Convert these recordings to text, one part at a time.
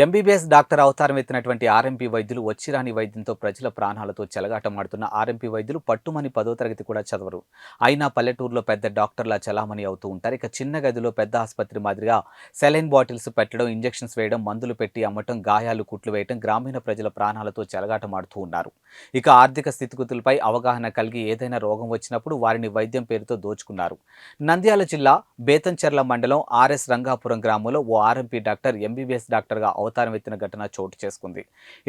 MBBS doctor అవతారం ఎత్తినటువంటి RMP వైద్యులు వచ్చిరాని వైద్యంతో ప్రజల ప్రాణాలతో చెలగాటమాడుతున్న ఆర్ఎంపీ వైద్యులు పట్టుమని పదో తరగతి కూడా చదవరు. అయినా పల్లెటూరులో పెద్ద డాక్టర్లా చలామణి అవుతూ ఉంటారు. ఇక చిన్న గదిలో పెద్ద ఆసుపత్రి మాదిరిగా సెలైన్ బాటిల్స్ పెట్టడం ఇంజెక్షన్స్ వేయడం మందులు పెట్టి అమ్మటం గాయాలు కుట్లు వేయడం గ్రామీణ ప్రజల ప్రాణాలతో చెలగాటమాడుతూ ఉన్నారు. ఇక ఆర్థిక స్థితిగతులపై అవగాహన కలిగి ఏదైనా రోగం వచ్చినప్పుడు వారిని వైద్యం పేరుతో దోచుకున్నారు. నంద్యాల జిల్లా బేతంచెర్ల మండలం ఆర్ఎస్ రంగాపురం గ్రామంలో ఓ ఆర్ఎంపీ డాక్టర్ ఎంబీబీఎస్ డాక్టర్గా అవతారం ఎత్తిన ఘటన చోటు చేసుకుంది.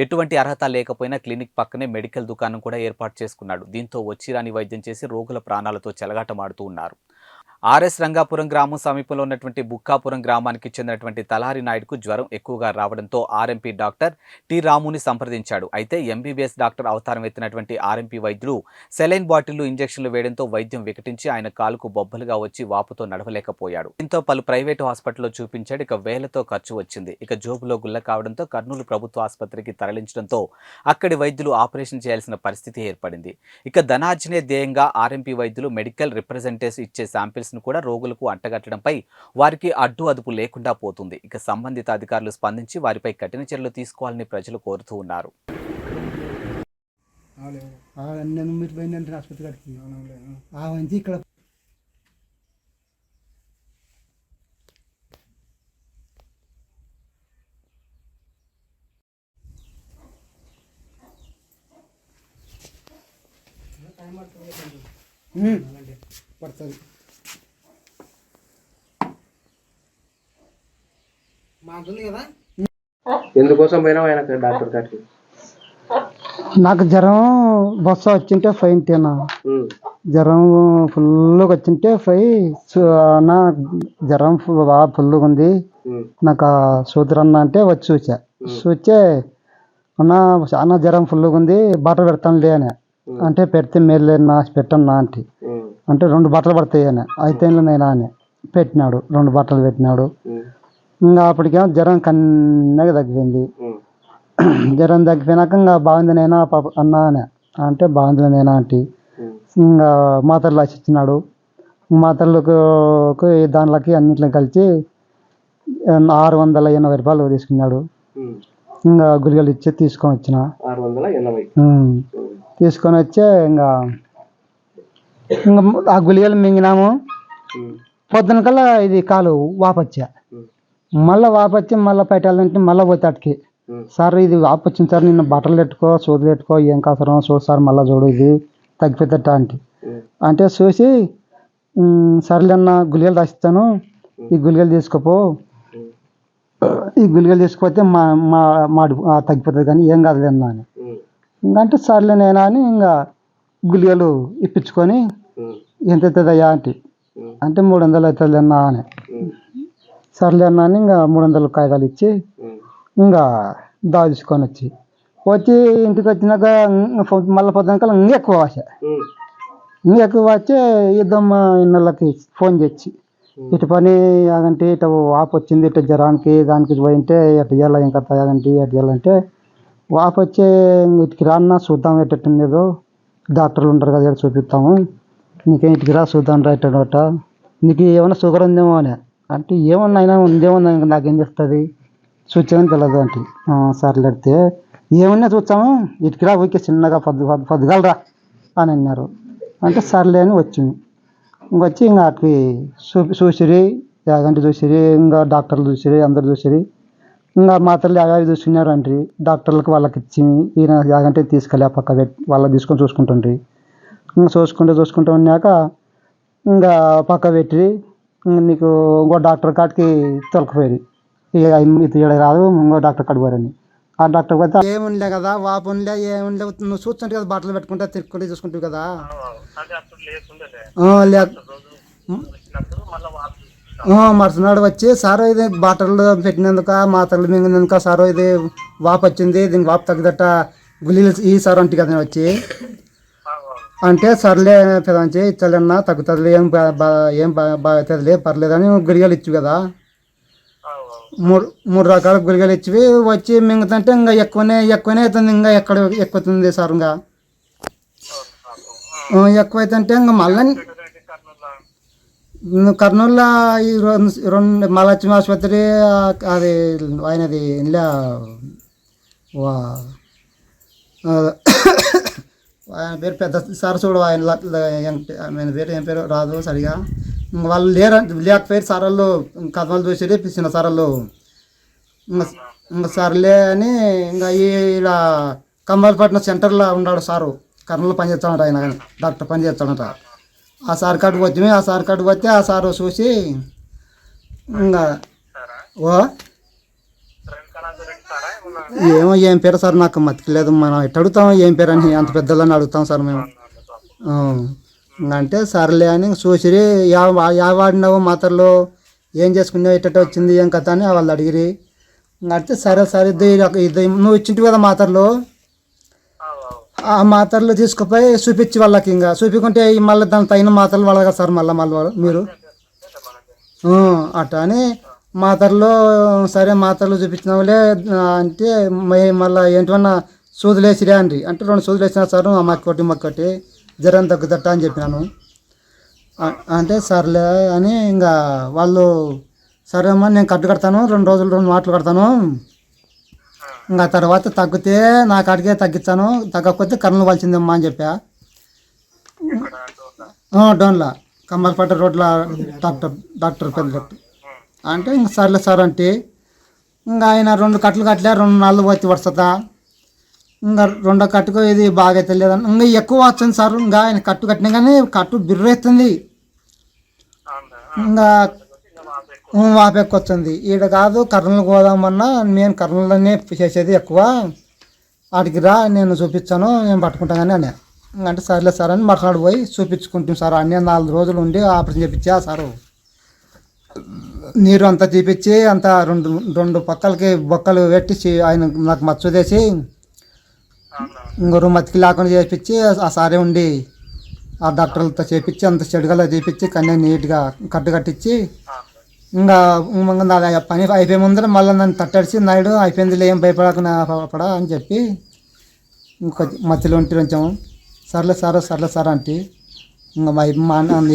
ఎటువంటి అర్హత లేకపోయినా క్లినిక్ పక్కనే మెడికల్ దుకాణం కూడా ఏర్పాటు చేసుకున్నాడు. దీంతో వచ్చిరాని వైద్యం చేసి రోగుల ప్రాణాలతో చెలగాటమాడుతూ ఉన్నారు. ఆర్ఎస్ రంగాపురం గ్రామం సమీపంలో ఉన్నటువంటి బుక్కాపురం గ్రామానికి చెందినటువంటి తలహారి నాయుడుకు జ్వరం ఎక్కువగా రావడంతో ఆర్ఎంపీ డాక్టర్ టి రాముని సంప్రదించాడు. అయితే ఎంబీబీఎస్ డాక్టర్ అవతారం ఎత్తినటువంటి ఆర్ఎంపీ వైద్యులు సెలైన్ బాటిళ్ళు ఇంజెక్షన్లు వేయడంతో వైద్యం వికటించి ఆయన కాలుకు బొబ్బలుగా వచ్చి వాపుతో నడవలేకపోయాడు. దీంతో పలు ప్రైవేటు హాస్పిటల్లో చూపించాడు. ఇక వేలతో ఖర్చు వచ్చింది. ఇక జోబులో గుల్ల కావడంతో కర్నూలు ప్రభుత్వ ఆసుపత్రికి తరలించడంతో అక్కడి వైద్యులు ఆపరేషన్ చేయాల్సిన పరిస్థితి ఏర్పడింది. ఇక ధనార్జనే ధ్యేయంగా ఆర్ఎంపీ వైద్యులు మెడికల్ రిప్రజెంటేటివ్స్ ఇచ్చే శాంపిల్స్ ను కూడా రోగులకు అంటగట్టడంపై వారికి అడ్డు అదుపు లేకుండా పోతుంది. ఇక సంబంధిత అధికారులు స్పందించి వారిపై కఠిన చర్యలు తీసుకోవాలని ప్రజలు కోరుతూ ఉన్నారు. మీరు ఆసుపత్రి కాడికి ఇక్కడ పడుతుంది. కదా. ఎందుకోసం పోయినావు ఆయన డాక్టర్ గారికి? నాకు జ్వరం బస్సు వచ్చింటే ఫైన్ తినా ఉమ్, జ్వరం ఫుల్గా వచ్చింటే ఫై నా జ్వరం బాగా ఫుల్గా ఉంది. నాకు సూత్రన్న అంటే వచ్చి చూసా. చూచే అన్న చాలా జ్వరం ఫుల్గా ఉంది బట్టలు పెడతానులే అని. అంటే పెడితే మేలు నా పెట్టన్నా అంటే ఉమ్, అంటే రెండు బట్టలు పడతాయి అని. అయితే నేను అని. పెట్టినాడు రెండు బట్టలు పెట్టినాడు. ఇంకా అప్పటికేమో జ్వరం కన్నగా తగ్గిపోయింది. జ్వరం తగ్గిపోయినాక ఇంకా బాగుంది నేనా పాప అన్నా అని. అంటే బాగుంది నేనా అంటే ఇంకా మాత్రలు రాసి ఇచ్చినాడు. మాత్రలకు దాంట్లోకి అన్నిట్లో కలిసి ఆరు వందల ఎనభై రూపాయలు తీసుకున్నాడు. ఇంకా గుళికలు ఇచ్చి తీసుకొని వచ్చిన. తీసుకొని వచ్చే ఇంకా ఇంకా ఆ గుళికలు మింగినాము. పొద్దున కల్లా ఇది కాలు వాపొచ్చా. మళ్ళీ వాపొచ్చి మళ్ళీ పెట్టాలంటే మళ్ళీ పోతే అటుకి. సార్ ఇది వాపొచ్చింది సార్ నిన్న బట్టలు పెట్టుకో సూదులు పెట్టుకో ఏం కాసరం చూడు సార్ మళ్ళీ చూడు ఇది తగ్గిపోతట అంటే అంటే చూసి "ఉమ్, సర్లే అన్న గుళికలు రాసిస్తాను. ఈ గుళికలు తీసుకోపో. ఈ గుళికలు తీసుకుపోతే మా మా మాడి తగ్గిపోతుంది కానీ ఏం కాదులే అన్న అని. ఇంకంటే సర్లే నేనా అని ఇంకా గుళికలు ఇప్పించుకొని ఎంత అవుతుందయ్యా అంటే అంటే మూడు వందలు అవుతుంది అన్న అని. సర్లే అన్న అని ఇంకా మూడు వందలు కాగితాలు ఇచ్చి ఇంకా దావ తీసుకొని వచ్చి. వచ్చి ఇంటికి వచ్చినాక మళ్ళీ పొద్దునకల్లా ఇంకా ఎక్కువ ఉమ్, ఇంకా ఎక్కువ వచ్చి ఇద్దమ్మ ఇళ్ళకి ఫోన్ చేసి ఇటు పని యాగంటి ఇటు వాపు వచ్చింది ఇటు జ్వరానికి దానికి పోయింటే ఎటు చేయాలి ఇంకా యాగంటి ఎటు చేయాలంటే వాపు వచ్చే ఇటుకి రాన్నా చూద్దాం ఎట్టేదో డాక్టర్లు ఉంటారు కదా చూపిస్తాము. నీకేం ఇటుకి రా చూద్దాం రా ఎట్టనోట నీకు ఏమైనా షుగర్ ఉందేమో అని. అంటే ఏమన్నా అయినా ఉందేమన్నా ఇంకా నాకేం చెప్తుంది చూచామని తెలియదు అంటే "ఆ, సర్లే అయితే. ఏమన్నా చూస్తాము. ఇటుకి రా ఊరికే చిన్నగా పొద్దు పొద్దు పొద్దుగలరా అని అన్నారు. అంటే సర్లే అని వచ్చింది. ఇంకొచ్చి ఇంకా అటుకి చూసిరి యాగంటి చూసిరి ఇంకా డాక్టర్లు చూసిరి అందరు చూసిరి. ఇంకా మాత్రలు యాగావి చూసుకున్నారు అంటే డాక్టర్లకు వాళ్ళకి ఇచ్చి ఈయన యాగంటి తీసుకెళ్ళి ఆ పక్క పెట్టి వాళ్ళకి తీసుకొని చూసుకుంటుండ్రి. ఇంకా చూసుకుంటూ చూసుకుంటూ ఉన్నాక ఇంకా పక్క పెట్టి నీకు ఇంకో డాక్టర్ కాడికి తొలకపోయేది. ఇక ఇది ఈడ రాదు ఇంకో డాక్టర్ కాడికి పోరని ఆ డాక్టర్ పోతే ఏముండే కదా వాపు ఉండే ఏముండే నువ్వు చూస్తుంటే కదా బట్టలు పెట్టుకుంటా తిరుక్కుంటే చూసుకుంటావు కదా. లే. మరుసనాడు వచ్చి సారో ఇది బాటలు పెట్టినందుక మాత్రలు మింగినందుక సారో ఇది వాపు వచ్చింది దీనికి వాపు తగ్గదట గుళీలు ఈ సారో అంటే కదా వచ్చి అంటే సర్లే పెదాంచి ఇచ్చలేనా తగ్గుతుంది ఏం బా- బా- ఏం బా- బాగా అవుతుందిలే పర్లేదని గుళికలు ఇచ్చు కదా. మూడు మూడు రకాల గుళికలు ఇచ్చి వచ్చి మింగుతుంటే ఇంకా ఎక్కువనే ఎక్కువనే అవుతుంది ఇంకా ఎక్కడ ఎక్కుతుంది సార్ ఇంకా ఎక్కువ అవుతుంటే ఇంకా మళ్ళీ కర్నూలులో ఈ రెండు రెండు మహాలక్ష్మి ఆసుపత్రి అది ఆయనది ఇలా ఆయన పేరు పెద్ద సార్ చూడు ఆయన ఆయన పేరు ఏం పేరు రాదు సరిగా. ఇంక వాళ్ళు లేరు లేకపోయారు సార్ వాళ్ళు కథలు చూసి చిన్న సార్ వాళ్ళు ఇంక సర్లే అని ఇంకా ఈ ఇలా కమ్మలపట్నం సెంటర్లో ఉన్నాడు సారు. కర్నూలు పనిచేస్తాడట ఆయన కానీ డాక్టర్ పని చేస్తాడట. ఆ సార్ కాడికి వచ్చి ఆ సార్ కాడికి వస్తే ఆ సారు చూసి ఇంకా ఓ ఏమో ఏం పేరు సార్ నాకు మతికిలేదు మనం ఎట్ అడుగుతాం ఏం పేరు అని అంత పెద్దలని అడుగుతాం సార్ మేము అంటే సర్లే అని చూసి యా యా వాడినావు మాత్రలు ఏం చేసుకున్నావు ఎట్ట వచ్చింది ఏం కథ అని వాళ్ళు అడిగిరి అంటే సరే సరే ఇది ఇది నువ్వు ఇచ్చింటివి కదా మాత్రలో ఆ మాత్రలు తీసుకుపోయి చూపించి వాళ్ళకి ఇంకా చూపించుకుంటే మళ్ళీ దాని తగిన మాత్రలు వాళ్ళ కదా సార్ మళ్ళీ మళ్ళీ మీరు అట్ట అని మాత్రలు సరే మాత్రలు చూపించినావులే అంటే మళ్ళీ ఏంటన్నా సూదులేసిరే అండి. అంటే రెండు సూదులు వేసినా సార్ మక్కొట్టి మక్కొట్టి జ్వరం తగ్గుతట్ట అని చెప్పినాను. అంటే సర్లే అని ఇంకా వాళ్ళు సరే అమ్మా నేను కట్టు కడతాను రెండు రోజులు రెండు మాటలు కడతాను. ఇంకా తర్వాత తగ్గితే నాకు అడిగే తగ్గిస్తాను తగ్గకపోతే కర్నూలు వాల్సిందమ్మా అని చెప్పా. డోన్లా కమ్మలపేట రోడ్ల డాక్టర్ డాక్టర్ పెద్ద డాక్టర్ అంటే ఇంక సర్లే సార్ అంటే ఇంకా ఆయన రెండు కట్టలు కట్టలే రెండు నాలుగు వచ్చి వస్తుందా ఇంకా రెండో కట్టుకు ఇది బాగా అయితే లేదని ఇంకా ఎక్కువ వచ్చింది సార్ ఇంకా ఆయన కట్టు కట్టినా కానీ కట్టు బిర్రెత్తుంది ఇంకా వాపెక్కు వచ్చింది ఈడ కాదు కర్నూలు పోదామన్నా నేను కర్నూలులోనే చేసేది ఎక్కువ. వాటికి రా నేను చూపించాను నేను పట్టుకుంటాను కానీ అనే అంటే సర్లే సార్ అని మర్నాడు పోయి చూపించుకుంటాం సార్ అన్నీ నాలుగు రోజులు ఉండి ఆపరేషన్ చేపించా సారు. నీరు అంతా తీపిచ్చి అంతా రెండు రెండు పక్కలకి బొక్కలు పెట్టించి ఆయన నాకు మచ్చ వేసి ఇంకొరు మతికి లేకుండా చేపించి ఆ సారే ఉండి ఆ డాక్టర్లతో చేపించి అంత చెడుగలో తీపిచ్చి కన్యా నీట్గా కట్టు కట్టించి ఇంకా నా పని అయిపోయే ముందర మళ్ళీ నన్ను తట్టడిచి నాయుడు అయిపోయింది ఏం భయపడకుండా పడా అని చెప్పి ఇంకొక మధ్యలో ఉంటే కొంచెం సర్లే సార్ సర్లే సార్ అంటే ఇంకా మా మా- ఏం